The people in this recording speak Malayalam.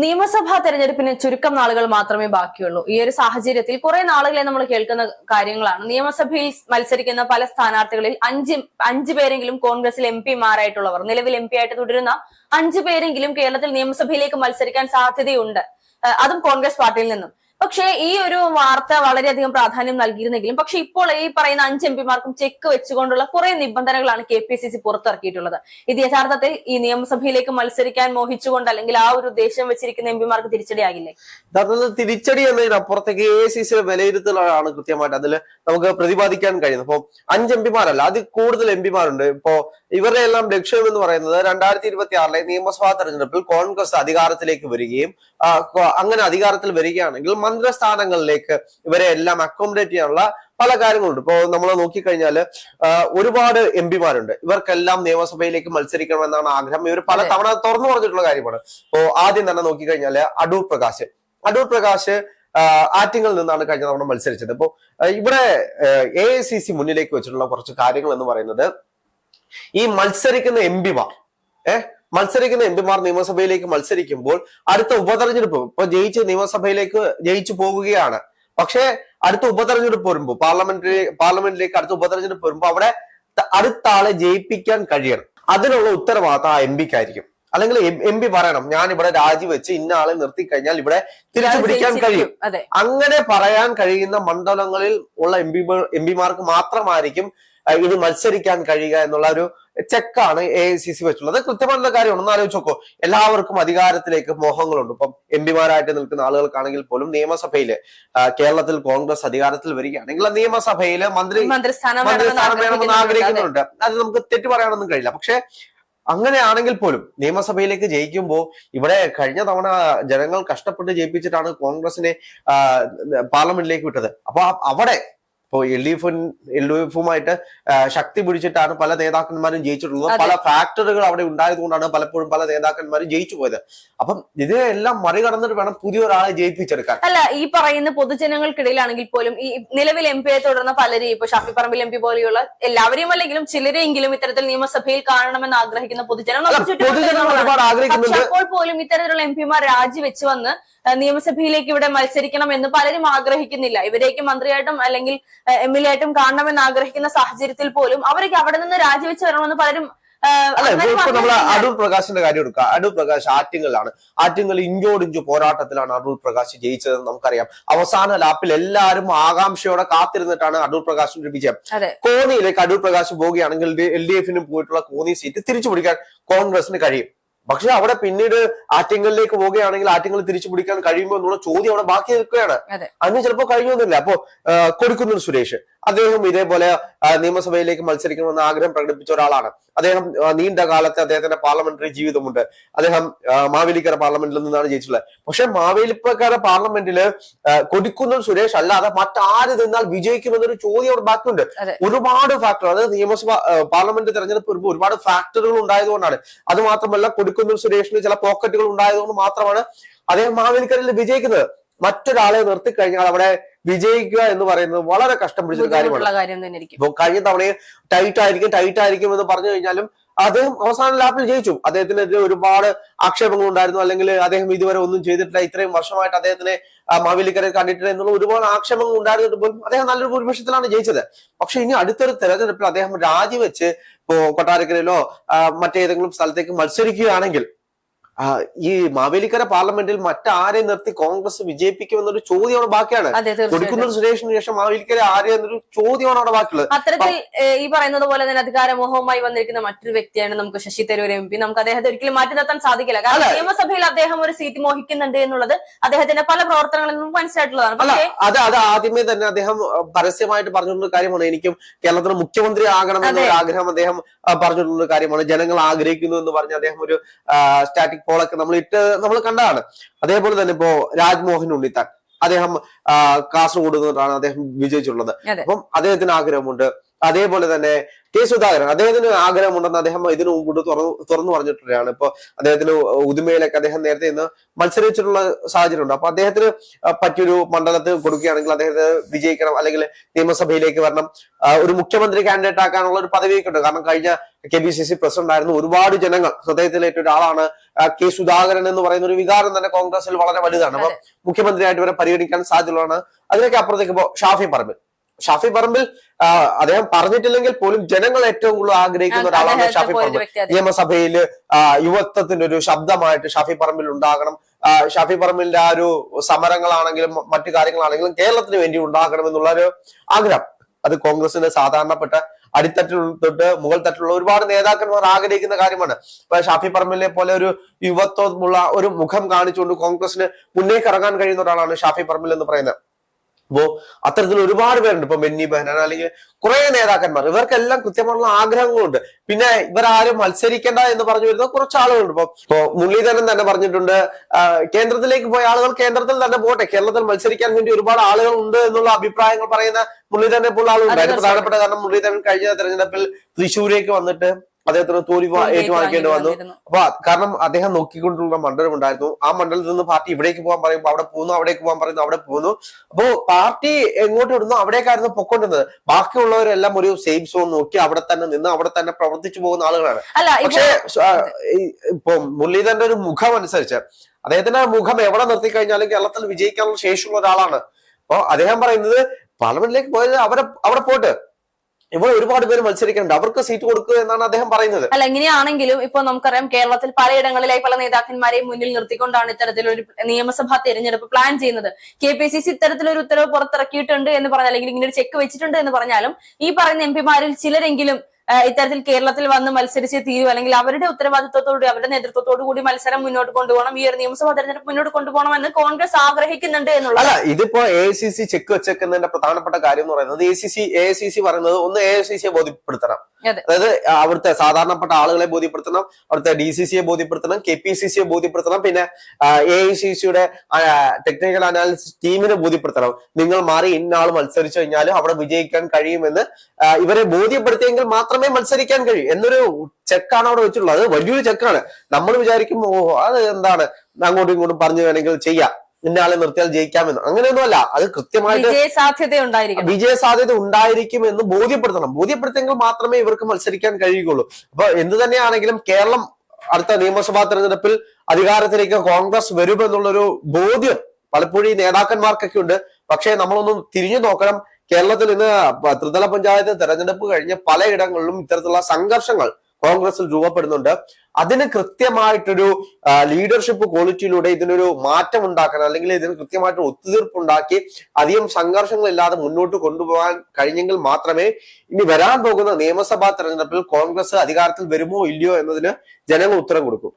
നിയമസഭാ തെരഞ്ഞെടുപ്പിന് ചുരുക്കം നാളുകൾ മാത്രമേ ബാക്കിയുള്ളൂ. ഈ ഒരു സാഹചര്യത്തിൽ കുറെ നാളുകളെ നമ്മൾ കേൾക്കുന്ന കാര്യങ്ങളാണ്. നിയമസഭയിൽ മത്സരിക്കുന്ന പല സ്ഥാനാർത്ഥികളിൽ അഞ്ച് അഞ്ചു പേരെങ്കിലും കോൺഗ്രസിൽ എം പിമാരായിട്ടുള്ളവർ നിലവിൽ എം പി ആയിട്ട് തുടരുന്ന അഞ്ചു പേരെങ്കിലും കേരളത്തിൽ നിയമസഭയിലേക്ക് മത്സരിക്കാൻ സാധ്യതയുണ്ട്. അതും കോൺഗ്രസ് പാർട്ടിയിൽ നിന്നും. പക്ഷേ ഈ ഒരു വാർത്ത വളരെയധികം പ്രാധാന്യം നൽകിയിരുന്നെങ്കിലും പക്ഷെ ഇപ്പോൾ ഈ പറയുന്ന അഞ്ച് എം പിമാർക്കും ചെക്ക് വെച്ചുകൊണ്ടുള്ള കുറെ നിബന്ധനകളാണ് കെ പി സി സി പുറത്തിറക്കിയിട്ടുള്ളത്. ഇത് യഥാർത്ഥത്തിൽ ഈ നിയമസഭയിലേക്ക് മത്സരിക്കാൻ മോഹിച്ചുകൊണ്ട് അല്ലെങ്കിൽ ആ ഒരു ഉദ്ദേശം വെച്ചിരിക്കുന്ന എം പിമാർക്ക് തിരിച്ചടിയാകില്ലേ? യഥാർത്ഥത്തിൽ തിരിച്ചടി എന്നതിനപ്പുറത്തേക്ക് എ സി സിയുടെ വിലയിരുത്തലാണ് കൃത്യമായിട്ട്. അതിൽ നമുക്ക് പ്രതിപാദിക്കാൻ കഴിയുന്നത് അപ്പോൾ അഞ്ച് എം പിമാരല്ല അതിൽ കൂടുതൽ എം പിമാരുണ്ട്. ഇപ്പോ ഇവരുടെ എല്ലാം ലക്ഷ്യം എന്ന് പറയുന്നത് രണ്ടായിരത്തി ഇരുപത്തി ആറിലെ നിയമസഭാ തെരഞ്ഞെടുപ്പിൽ കോൺഗ്രസ് അധികാരത്തിലേക്ക് വരികയും അങ്ങനെ അധികാരത്തിൽ വരികയാണെങ്കിൽ മന്ത്രിസ്ഥാനങ്ങളിലേക്ക് ഇവരെ എല്ലാം അക്കോമഡേറ്റ് ചെയ്യാനുള്ള പല കാര്യങ്ങളുണ്ട്. ഇപ്പോ നമ്മൾ നോക്കിക്കഴിഞ്ഞാൽ ആ, ഒരുപാട് എം പിമാരുണ്ട്. ഇവർക്കെല്ലാം നിയമസഭയിലേക്ക് മത്സരിക്കണമെന്നാണ് ആഗ്രഹം. ഇവർ പല തവണ തുറന്നു പറഞ്ഞിട്ടുള്ള കാര്യമാണ്. ഇപ്പോ ആദ്യം തന്നെ നോക്കിക്കഴിഞ്ഞാൽ അടൂർ പ്രകാശ്. അടൂർ പ്രകാശ് ആ, ആറ്റിങ്ങിൽ നിന്നാണ് കഴിഞ്ഞ തവണ മത്സരിച്ചത്. ഇപ്പോ ഇവിടെ എ ഐ സി സി മുന്നിലേക്ക് വെച്ചിട്ടുള്ള കുറച്ച് കാര്യങ്ങൾ എന്ന് പറയുന്നത് ഈ മത്സരിക്കുന്ന എം പിമാർ ഏഹ് മത്സരിക്കുന്ന എം പിമാർ നിയമസഭയിലേക്ക് മത്സരിക്കുമ്പോൾ അടുത്ത ഉപതെരഞ്ഞെടുപ്പ് ഇപ്പൊ ജയിച്ച് നിയമസഭയിലേക്ക് ജയിച്ചു പോകുകയാണ്. പക്ഷേ അടുത്ത ഉപതെരഞ്ഞെടുപ്പ് വരുമ്പോൾ പാർലമെന്ററി പാർലമെന്റിലേക്ക് അടുത്ത ഉപതെരഞ്ഞെടുപ്പ് വരുമ്പോൾ അവിടെ അടുത്ത ആളെ ജയിപ്പിക്കാൻ കഴിയണം. അതിനുള്ള ഉത്തരവാദിത്തം ആ എം പിക്കായിരിക്കും അല്ലെങ്കിൽ എം പി പറയണം ഞാൻ ഇവിടെ രാജിവെച്ച് ഇന്ന ആളെ നിർത്തി കഴിഞ്ഞാൽ ഇവിടെ തിരിച്ചു പിടിക്കാൻ കഴിയും. അങ്ങനെ പറയാൻ കഴിയുന്ന മണ്ഡലങ്ങളിൽ ഉള്ള എം പി എം പിമാർക്ക് മാത്രമായിരിക്കും ഇത് മത്സരിക്കാൻ കഴിയുക എന്നുള്ള ഒരു ചെക്കാണ് എ ഐ സി സി വെച്ചുള്ളത് കൃത്യമായിട്ടുള്ള കാര്യമാണ് ഒന്ന് ആലോചിച്ച് നോക്കോ. എല്ലാവർക്കും അധികാരത്തിലേക്ക് മോഹങ്ങളുണ്ട്. ഇപ്പം എം പിമാരായിട്ട് നിൽക്കുന്ന ആളുകൾക്കാണെങ്കിൽ പോലും നിയമസഭയിൽ കേരളത്തിൽ കോൺഗ്രസ് അധികാരത്തിൽ വരികയാണെങ്കിൽ നിയമസഭയിൽ നിയമസഭയിൽ മന്ത്രി മന്ത്രിസ്ഥാനം വേണമെന്ന് ആഗ്രഹിക്കുന്നുണ്ട്. ആഗ്രഹിക്കുന്നുണ്ട്. അത്. നമുക്ക് തെറ്റു പറയാനൊന്നും കഴിയില്ല. പക്ഷെ അങ്ങനെയാണെങ്കിൽ പോലും നിയമസഭയിലേക്ക് ജയിക്കുമ്പോൾ ഇവിടെ കഴിഞ്ഞ തവണ ജനങ്ങൾ കഷ്ടപ്പെട്ട് ജയിപ്പിച്ചിട്ടാണ് കോൺഗ്രസിനെ പാർലമെന്റിലേക്ക് വിട്ടത്. അപ്പൊ അവിടെ ഇപ്പോ എൽ ഡി എഫും എൽ ഡി എഫുമായിട്ട് ശക്തി പിടിച്ചിട്ടാണ് പല നേതാക്കന്മാരും ജയിച്ചിട്ടുള്ളത്. പല ഫാക്ടറികൾ അവിടെ ഉണ്ടായതുകൊണ്ടാണ് പലപ്പോഴും പല നേതാക്കന്മാരും ജയിച്ചു പോയത്. അപ്പം ഇതിനെല്ലാം മറികടന്നിട്ട് വേണം പുതിയൊരാളെ ജയിപ്പിച്ചെടുക്കാൻ. അല്ല ഈ പറയുന്ന പൊതുജനങ്ങൾക്കിടയിലാണെങ്കിൽ പോലും ഈ നിലവിൽ എം പിയെ തുടർന്ന പലരെയും ഇപ്പൊ ഷാഫി പറമ്പിൽ എം പി പോലെയുള്ള എല്ലാവരെയും അല്ലെങ്കിലും ചിലരെങ്കിലും ഇത്തരത്തിൽ നിയമസഭയിൽ കാണണമെന്ന് ആഗ്രഹിക്കുന്ന പൊതുജനങ്ങൾ അപ്പോൾ പോലും ഇത്തരത്തിലുള്ള എം പിമാർ രാജിവെച്ച് വന്ന് നിയമസഭയിലേക്ക് ഇവിടെ മത്സരിക്കണം എന്ന് പലരും ആഗ്രഹിക്കുന്നില്ല. ഇവരേക്ക് മന്ത്രിയായിട്ടും അല്ലെങ്കിൽ എം എൽ എ ആയിട്ടും കാണണമെന്ന് ആഗ്രഹിക്കുന്ന സാഹചര്യത്തിൽ പോലും അവരൊക്കെ അവിടെ നിന്ന് രാജിവെച്ച് വരണമെന്ന് പലരും ഇപ്പൊ നമ്മൾ. അടൂർ പ്രകാശിന്റെ കാര്യം എടുക്കുക അടൂർ പ്രകാശ് ആറ്റിങ്ങലാണ് ആറ്റിങ്ങൽ ഇഞ്ചോടിഞ്ചു പോരാട്ടത്തിലാണ് അടൂർ പ്രകാശ് ജയിച്ചതെന്ന് നമുക്കറിയാം. അവസാന ലാപ്പിൽ എല്ലാവരും ആകാംക്ഷയോടെ കാത്തിരുന്നിട്ടാണ് അടൂർ പ്രകാശിന്റെ വിജയം. കോന്നിയിലേക്ക് അടൂർ പ്രകാശ് പോവുകയാണെങ്കിൽ എൽ ഡി എഫിനും പോയിട്ടുള്ള കോന്നി സീറ്റ് തിരിച്ചു പിടിക്കാൻ കോൺഗ്രസിന് കഴിയും. പക്ഷെ അവിടെ പിന്നീട് ആറ്റിങ്ങലിലേക്ക് പോവുകയാണെങ്കിൽ ആറ്റിങ്ങൽ തിരിച്ചു പിടിക്കാൻ കഴിയുമോ എന്നുള്ള ചോദ്യം അവിടെ ബാക്കി നിൽക്കുകയാണ്. അന്ന് ചിലപ്പോൾ കഴിഞ്ഞൊന്നുമില്ല അപ്പോ കൊടുക്കുന്നു സുരേഷ്. അദ്ദേഹം ഇതേപോലെ നിയമസഭയിലേക്ക് മത്സരിക്കണമെന്ന് ആഗ്രഹം പ്രകടിപ്പിച്ച ഒരാളാണ്. അദ്ദേഹം നീണ്ട കാലത്തെ അദ്ദേഹത്തിന്റെ പാർലമെന്ററി ജീവിതമുണ്ട്. അദ്ദേഹം മാവേലിക്കര പാർലമെന്റിൽ നിന്നാണ് ജയിച്ചിട്ടുള്ളത്. പക്ഷെ മാവേലിക്കര പാർലമെന്റിൽ കൊടുക്കുന്നു കൊടിക്കുന്നിൽ സുരേഷ്. അല്ലാതെ മറ്റാര് നിന്നാൽ വിജയിക്കുമെന്നൊരു ചോദ്യം അവിടെ ബാക്കിയുണ്ട്. ഒരുപാട് ഫാക്ടർ അതായത് നിയമസഭ പാർലമെന്റ് തെരഞ്ഞെടുപ്പ് വരുമ്പോൾ ഒരുപാട് ഫാക്ടറുകൾ ഉണ്ടായതുകൊണ്ടാണ് അത് മാത്രമല്ല കൊടിക്കുന്നിൽ സുരേഷിന് ചില പോക്കറ്റുകൾ ഉണ്ടായതുകൊണ്ട് മാത്രമാണ് അദ്ദേഹം മാവേലിക്കരയിൽ വിജയിക്കുന്നത്. മറ്റൊരാളെ നിർത്തി കഴിഞ്ഞാൽ അവിടെ വിജയിക്കുക എന്ന് പറയുന്നത് വളരെ കഷ്ടം പിടിച്ചൊരു കാര്യമാണ്. കഴിഞ്ഞ തവണയും ടൈറ്റ് ആയിരിക്കും ടൈറ്റ് ആയിരിക്കും എന്ന് പറഞ്ഞു കഴിഞ്ഞാലും അദ്ദേഹം അവസാന ലാപ്പിൽ ജയിച്ചു. അദ്ദേഹത്തിനെതിരെ ഒരുപാട് ആക്ഷേപങ്ങൾ ഉണ്ടായിരുന്നു അല്ലെങ്കിൽ അദ്ദേഹം ഇതുവരെ ഒന്നും ചെയ്തിട്ടില്ല. ഇത്രയും വർഷമായിട്ട് അദ്ദേഹത്തിനെ മാവേലിക്കരെ കണ്ടിട്ടില്ല എന്നുള്ള ഒരുപാട് ആക്ഷേപങ്ങൾ ഉണ്ടായിരുന്നിട്ട് പോലും അദ്ദേഹം നല്ലൊരു ഭൂരിപക്ഷത്തിലാണ് ജയിച്ചത്. പക്ഷെ ഇനി അടുത്തൊരു തെരഞ്ഞെടുപ്പിൽ അദ്ദേഹം രാജിവെച്ച് ഇപ്പോ കൊട്ടാരക്കരയിലോ മറ്റേതെങ്കിലും സ്ഥലത്തേക്ക് മത്സരിക്കുകയാണെങ്കിൽ ഈ മാവേലിക്കര പാർലമെന്റിൽ മറ്റാരെ നിർത്തി കോൺഗ്രസ് വിജയിപ്പിക്കുമെന്നൊരു ചോദ്യം അവിടെ ബാക്കിയാണ് കൊടുക്കുന്ന സുരേഷിന് ശേഷം മാവേലിക്കര ആരെ എന്നൊരു ചോദ്യമാണ് അവിടെ ബാക്കിയുള്ളത്. അത്തരത്തിൽ ഈ പറയുന്നത് പോലെ തന്നെ അധികാരമോഹവുമായി വന്നിരിക്കുന്ന മറ്റൊരു വ്യക്തിയാണ് നമുക്ക് ശശി തരൂർ എം പി നമുക്ക് അദ്ദേഹത്തെ ഒരിക്കലും മാറ്റി നിർത്താൻ സാധിക്കില്ല. കാരണം നിയമസഭയിൽ അദ്ദേഹം ഒരു സീറ്റ് മോഹിക്കുന്നുണ്ട് എന്നുള്ളത് അദ്ദേഹത്തിന്റെ പല പ്രവർത്തനങ്ങളിൽ നിന്നും മനസ്സിലായിട്ടുള്ളതാണ്. അതെ അത് ആദ്യമേ തന്നെ അദ്ദേഹം പരസ്യമായിട്ട് പറഞ്ഞിട്ടുള്ള കാര്യമാണ്. എനിക്കും കേരളത്തിന്റെ മുഖ്യമന്ത്രി ആകണം എന്നൊരു ആഗ്രഹം അദ്ദേഹം പറഞ്ഞിട്ടുള്ള കാര്യമാണ്. ജനങ്ങൾ ആഗ്രഹിക്കുന്നു എന്ന് പറഞ്ഞ് അദ്ദേഹം ഒരു സ്റ്റാറ്റിക് പോളൊക്കെ നമ്മൾ ഇട്ട് നമ്മൾ കണ്ടതാണ്. അതേപോലെ തന്നെ ഇപ്പോ രാജ്മോഹൻ ഉണ്ണിത്താൻ. അദ്ദേഹം കാസർഗോഡ് നിന്നിട്ടാണ് അദ്ദേഹം വിജയിച്ചിട്ടുള്ളത്. അപ്പം അദ്ദേഹത്തിന് ആഗ്രഹമുണ്ട്. അതേപോലെ തന്നെ കെ സുധാകരൻ. അദ്ദേഹത്തിന് ആഗ്രഹമുണ്ടെന്ന് അദ്ദേഹം ഇതിനു മുമ്പ് തുറന്നു തുറന്നു പറഞ്ഞിട്ടുള്ളതാണ്. ഇപ്പൊ അദ്ദേഹത്തിന് ഉദുമയിലൊക്കെ അദ്ദേഹം നേരത്തെ ഇന്ന് മത്സരിച്ചിട്ടുള്ള സാഹചര്യമുണ്ട്. അപ്പൊ അദ്ദേഹത്തിന് പറ്റിയൊരു മണ്ഡലത്തിൽ കൊടുക്കുകയാണെങ്കിൽ അദ്ദേഹത്തെ വിജയിക്കണം അല്ലെങ്കിൽ നിയമസഭയിലേക്ക് വരണം. ഒരു മുഖ്യമന്ത്രി കാൻഡിഡേറ്റ് ആക്കാനുള്ള ഒരു പദവിയൊക്കെ ഉണ്ട് കാരണം കഴിഞ്ഞ K B C C president ആയിരുന്നു ഒരുപാട് ജനങ്ങൾ. ഹൃദയത്തിലേറ്റ ഒരാളാണ് കെ സുധാകരൻ എന്ന് പറയുന്ന ഒരു വികാരം തന്നെ കോൺഗ്രസിൽ വളരെ വലുതാണ്. അപ്പൊ മുഖ്യമന്ത്രിയായിട്ട് ഇവരെ പരിഗണിക്കാൻ സാധ്യതയുള്ളതാണ്. അതിനൊക്കെ അപ്പുറത്തേക്ക് ഇപ്പോ ഷാഫി പറമ്പിൽ. ഷാഫി പറമ്പിൽ അദ്ദേഹം പറഞ്ഞിട്ടില്ലെങ്കിൽ പോലും ജനങ്ങൾ ഏറ്റവും കൂടുതൽ ആഗ്രഹിക്കുന്ന ഒരാളാണ് ഷാഫി പറമ്പിൽ. നിയമസഭയിൽ യുവത്വത്തിന്റെ ഒരു ശബ്ദമായിട്ട് ഷാഫി പറമ്പിൽ ഉണ്ടാകണം. ഷാഫി പറമ്പിലിന്റെ ആ ഒരു സമരങ്ങളാണെങ്കിലും മറ്റു കാര്യങ്ങളാണെങ്കിലും കേരളത്തിന് വേണ്ടി ഉണ്ടാകണം എന്നുള്ള ഒരു ആഗ്രഹം. അത് കോൺഗ്രസിന്റെ സാധാരണപ്പെട്ട അടിത്തട്ടിൽ തൊട്ട് മുകൾ തട്ടിലുള്ള ഒരുപാട് നേതാക്കന്മാർ ആഗ്രഹിക്കുന്ന കാര്യമാണ്. ഇപ്പൊ ഷാഫി പറമ്പിലെ പോലെ ഒരു യുവത്വമുള്ള ഒരു മുഖം കാണിച്ചുകൊണ്ട് കോൺഗ്രസിന് മുന്നേക്ക് ഇറങ്ങാൻ കഴിയുന്ന ഒരാളാണ് ഷാഫി പറമ്പിൽ എന്ന് പറയുന്നത്. അപ്പോ അത്തരത്തിൽ ഒരുപാട് പേരുണ്ട്. ഇപ്പൊ ബെന്നി ബെഹനാൻ അല്ലെങ്കിൽ കുറെ നേതാക്കന്മാർ. ഇവർക്കെല്ലാം കൃത്യമായിട്ടുള്ള ആഗ്രഹങ്ങളുണ്ട്. പിന്നെ ഇവരാരും മത്സരിക്കേണ്ട എന്ന് പറഞ്ഞു വരുന്ന കുറച്ച് ആളുകളുണ്ട്. ഇപ്പൊ ഇപ്പോ മുരളീധരൻ തന്നെ പറഞ്ഞിട്ടുണ്ട് കേന്ദ്രത്തിലേക്ക് പോയ ആളുകൾ കേന്ദ്രത്തിൽ തന്നെ പോട്ടെ. കേരളത്തിൽ മത്സരിക്കാൻ വേണ്ടി ഒരുപാട് ആളുകൾ ഉണ്ട് എന്നുള്ള അഭിപ്രായങ്ങൾ പറയുന്ന മുരളീധരനെ പോലുള്ള ആളുകൾ പ്രധാനപ്പെട്ട കാരണം മുരളീധരൻ കഴിഞ്ഞ തെരഞ്ഞെടുപ്പിൽ തൃശ്ശൂരേക്ക് വന്നിട്ട് അദ്ദേഹത്തിന് തോൽവി ഏറ്റുവാങ്ങിക്കേണ്ടി വന്നു. അപ്പൊ കാരണം അദ്ദേഹം നോക്കിക്കൊണ്ടുള്ള മണ്ഡലം ഉണ്ടായിരുന്നു. ആ മണ്ഡലത്തിൽ നിന്ന് പാർട്ടി ഇവിടേക്ക് പോകാൻ പറയുമ്പോൾ അവിടെ പോകുന്നു അവിടേക്ക് പോകാൻ പറയുന്നു അവിടെ പോകുന്നു. അപ്പോ പാർട്ടി എങ്ങോട്ട് ഇടുന്നു? അവിടേക്കായിരുന്നു പൊക്കൊണ്ടിരുന്നത്. ബാക്കിയുള്ളവരെല്ലാം ഒരു സെയിം സോൺ നോക്കി അവിടെ തന്നെ നിന്ന് അവിടെ തന്നെ പ്രവർത്തിച്ചു പോകുന്ന ആളുകളാണ്. പക്ഷേ ഇപ്പൊ മുരളീധരന്റെ ഒരു മുഖം അനുസരിച്ച് അദ്ദേഹത്തിന്റെ മുഖം എവിടെ നിർത്തി കഴിഞ്ഞാലും കേരളത്തിൽ വിജയിക്കാനുള്ള ശേഷിയുള്ള ഒരാളാണ്. അപ്പൊ അദ്ദേഹം പറയുന്നത് പാർലമെന്റിലേക്ക് പോയത് അവരെ അവിടെ പോട്ട് ഇവിടെ ഒരുപാട് പേര് മത്സരിക്കുന്നുണ്ട്. അവർക്ക് സീറ്റ് കൊടുക്കുക എന്നാണ് അദ്ദേഹം പറയുന്നത്. അല്ല എങ്ങനെയാണെങ്കിലും ഇപ്പൊ നമുക്കറിയാം കേരളത്തിൽ പലയിടങ്ങളിലായി പല നേതാക്കന്മാരെയും മുന്നിൽ നിർത്തിക്കൊണ്ടാണ് ഇത്തരത്തിലൊരു നിയമസഭാ തെരഞ്ഞെടുപ്പ് പ്ലാൻ ചെയ്യുന്നത്. കെ പി സി സി ഇത്തരത്തിലൊരു ഉത്തരവ് പുറത്തിറക്കിയിട്ടുണ്ട് എന്ന് പറഞ്ഞാൽ അല്ലെങ്കിൽ ഇങ്ങനെ ഒരു ചെക്ക് വെച്ചിട്ടുണ്ട് എന്ന് പറഞ്ഞാലും ഈ പറയുന്ന എം പിമാരിൽ ചിലരെങ്കിലും ഇത്തരത്തിൽ കേരളത്തിൽ വന്ന് മത്സരിച്ച് തീരും അല്ലെങ്കിൽ അവരുടെ ഉത്തരവാദിത്വത്തോടുകൂടി അവരുടെ നേതൃത്വത്തോടു കൂടി മത്സരം മുന്നോട്ട് കൊണ്ടുപോകണം ഈ ഒരു നിയമസഭാ തെരഞ്ഞെടുപ്പ് മുന്നോട്ട് കൊണ്ടുപോകണം എന്ന് കോൺഗ്രസ് ആഗ്രഹിക്കുന്നുണ്ട് എന്നുള്ളത്. അല്ല ഇതിപ്പോ എ സി സി ചെക്ക് വെച്ചേക്കുന്നതിന്റെ പ്രധാനപ്പെട്ട കാര്യം എന്ന് പറയുന്നത് A C C A C C പറയുന്നത് ഒന്ന് എ സി സിയെ ബോധ്യപ്പെടുത്തണം. അതായത് അവിടുത്തെ സാധാരണപ്പെട്ട ആളുകളെ ബോധ്യപ്പെടുത്തണം അവിടുത്തെ ഡി സി സിയെ ബോധ്യപ്പെടുത്തണം കെ പി സി സിയെ ബോധ്യപ്പെടുത്തണം പിന്നെ എ ഐ സി സിയുടെ ടെക്നിക്കൽ അനാലിസിസ് ടീമിനെ ബോധ്യപ്പെടുത്തണം. നിങ്ങൾ മാറി ഇന്നാൾ മത്സരിച്ചു കഴിഞ്ഞാൽ അവിടെ വിജയിക്കാൻ കഴിയുമെന്ന് ഇവരെ ബോധ്യപ്പെടുത്തിയെങ്കിൽ മാത്രമേ മത്സരിക്കാൻ കഴിയൂ. എന്നൊരു ചെക്കാണ് അവിടെ വെച്ചിട്ടുള്ളത്. അത് വലിയൊരു ചെക്കാണ്. നമ്മൾ വിചാരിക്കും ഓ അത് എന്താണ്? അങ്ങോട്ടും ഇങ്ങോട്ടും പറഞ്ഞു വേണമെങ്കിൽ ചെയ്യാം. ഇന്ന ആളെ നിർത്തിയാൽ ജയിക്കാമെന്ന്. അങ്ങനെയൊന്നുമല്ല. അത് കൃത്യമായിട്ട് വിജയ സാധ്യത ഉണ്ടായിരിക്കും എന്ന് ബോധ്യപ്പെടുത്തണം. ബോധ്യപ്പെടുത്തിയെങ്കിൽ മാത്രമേ ഇവർക്ക് മത്സരിക്കാൻ കഴിയുകയുള്ളൂ. അപ്പൊ എന്ത് തന്നെയാണെങ്കിലും കേരളം അടുത്ത നിയമസഭാ തെരഞ്ഞെടുപ്പിൽ അധികാരത്തിലേക്ക് കോൺഗ്രസ് വരുമെന്നുള്ളൊരു ബോധ്യം പലപ്പോഴും ഈ നേതാക്കന്മാർക്കൊക്കെ ഉണ്ട്. പക്ഷേ നമ്മളൊന്നും തിരിഞ്ഞു നോക്കണം. കേരളത്തിൽ ഇന്ന് ത്രിതല പഞ്ചായത്ത് തെരഞ്ഞെടുപ്പ് കഴിഞ്ഞ് പലയിടങ്ങളിലും ഇത്തരത്തിലുള്ള സംഘർഷങ്ങൾ കോൺഗ്രസിൽ രൂപപ്പെടുന്നുണ്ട്. അതിന് കൃത്യമായിട്ടൊരു ലീഡർഷിപ്പ് ക്വാളിറ്റിയിലൂടെ ഇതിനൊരു മാറ്റം ഉണ്ടാക്കണം അല്ലെങ്കിൽ ഇതിന് കൃത്യമായിട്ട് ഒത്തുതീർപ്പുണ്ടാക്കി അധികം സംഘർഷങ്ങളില്ലാതെ മുന്നോട്ട് കൊണ്ടുപോകാൻ കഴിഞ്ഞെങ്കിൽ മാത്രമേ ഇനി വരാൻ പോകുന്ന നിയമസഭാ തെരഞ്ഞെടുപ്പിൽ കോൺഗ്രസ് അധികാരത്തിൽ വരുമോ ഇല്ലയോ എന്നതിന് ജനങ്ങൾ ഉത്തരം കൊടുക്കും.